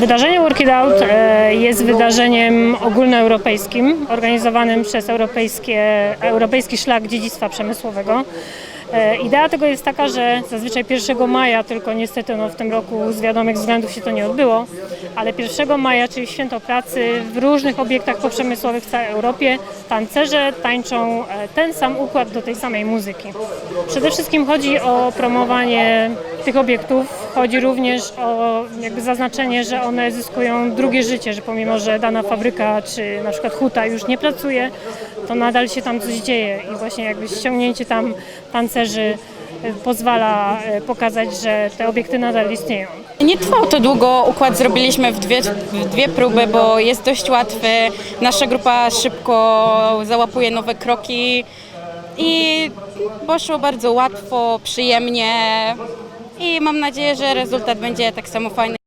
Wydarzenie Work It Out e, jest wydarzeniem ogólnoeuropejskim, organizowanym przez Europejskie, Europejski Szlak Dziedzictwa Przemysłowego. E, Idea tego jest taka, że zazwyczaj 1 maja, tylko niestety no, w tym roku z wiadomych względów się to nie odbyło, ale 1 maja, czyli święto pracy, w różnych obiektach poprzemysłowych w całej Europie tancerze tańczą e, ten sam układ do tej samej muzyki. Przede wszystkim chodzi o promowanie tych obiektów, chodzi również o jakby zaznaczenie, że one zyskują drugie życie, że pomimo, że dana fabryka czy na przykład huta już nie pracuje, to nadal się tam coś dzieje i właśnie jakby ściągnięcie tam tancerzy e, pozwala e, pokazać, że te obiekty nadal istnieją. Nie trwało to długo, układ zrobiliśmy w dwie, w dwie próby, bo jest dość łatwy. Nasza grupa szybko załapuje nowe kroki i poszło bardzo łatwo, przyjemnie i mam nadzieję, że rezultat będzie tak samo fajny.